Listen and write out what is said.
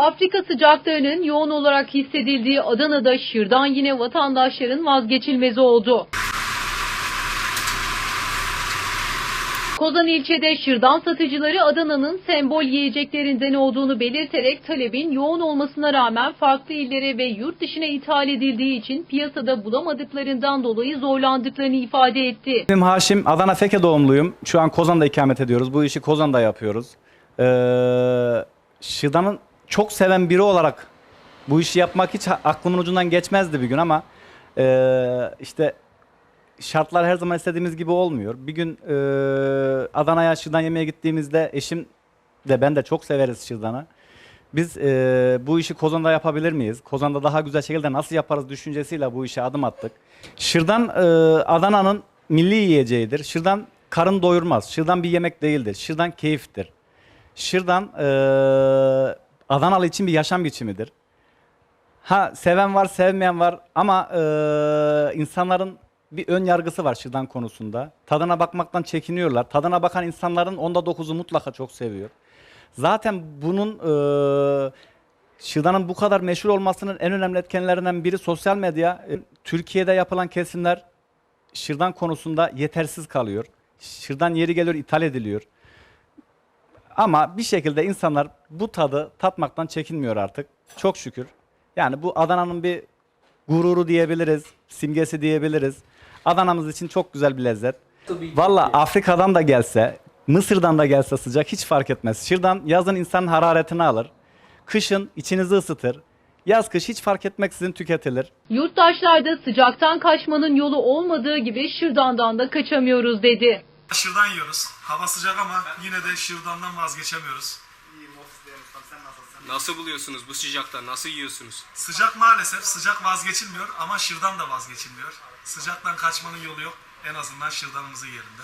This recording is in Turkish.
Afrika sıcaklarının yoğun olarak hissedildiği Adana'da şırdan yine vatandaşların vazgeçilmezi oldu. Kozan ilçede şırdan satıcıları Adana'nın sembol yiyeceklerinden olduğunu belirterek talebin yoğun olmasına rağmen farklı illere ve yurt dışına ithal edildiği için piyasada bulamadıklarından dolayı zorlandıklarını ifade etti. Benim Haşim, Adana Feke doğumluyum. Şu an Kozan'da ikamet ediyoruz. Bu işi Kozan'da yapıyoruz. Ee, Şırdan'ın çok seven biri olarak bu işi yapmak hiç aklımın ucundan geçmezdi bir gün ama ee, işte şartlar her zaman istediğimiz gibi olmuyor. Bir gün ee, Adana'ya Şırdan yemeye gittiğimizde eşim de ben de çok severiz Şırdan'ı. Biz ee, bu işi Kozan'da yapabilir miyiz? Kozan'da daha güzel şekilde nasıl yaparız düşüncesiyle bu işe adım attık. Şırdan ee, Adana'nın milli yiyeceğidir. Şırdan karın doyurmaz. Şırdan bir yemek değildir. Şırdan keyiftir. Şırdan ee, Adanalı için bir yaşam biçimidir. Ha seven var, sevmeyen var ama ee, insanların bir ön yargısı var şırdan konusunda. Tadına bakmaktan çekiniyorlar. Tadına bakan insanların onda dokuzu mutlaka çok seviyor. Zaten bunun ee, şırdanın bu kadar meşhur olmasının en önemli etkenlerinden biri sosyal medya. E, Türkiye'de yapılan kesimler şırdan konusunda yetersiz kalıyor. Şırdan yeri geliyor ithal ediliyor. Ama bir şekilde insanlar bu tadı tatmaktan çekinmiyor artık. Çok şükür. Yani bu Adana'nın bir gururu diyebiliriz, simgesi diyebiliriz. Adana'mız için çok güzel bir lezzet. Valla Afrika'dan da gelse, Mısır'dan da gelse sıcak hiç fark etmez. Şırdan yazın insanın hararetini alır. Kışın içinizi ısıtır. Yaz kış hiç fark etmeksizin tüketilir. Yurttaşlar da sıcaktan kaçmanın yolu olmadığı gibi şırdandan da kaçamıyoruz dedi. Şırdan yiyoruz. Hava sıcak ama yine de şırdandan vazgeçemiyoruz. Nasıl buluyorsunuz bu sıcakta? Nasıl yiyorsunuz? Sıcak maalesef sıcak vazgeçilmiyor ama şırdan da vazgeçilmiyor. Sıcaktan kaçmanın yolu yok. En azından şırdanımızın yerinde.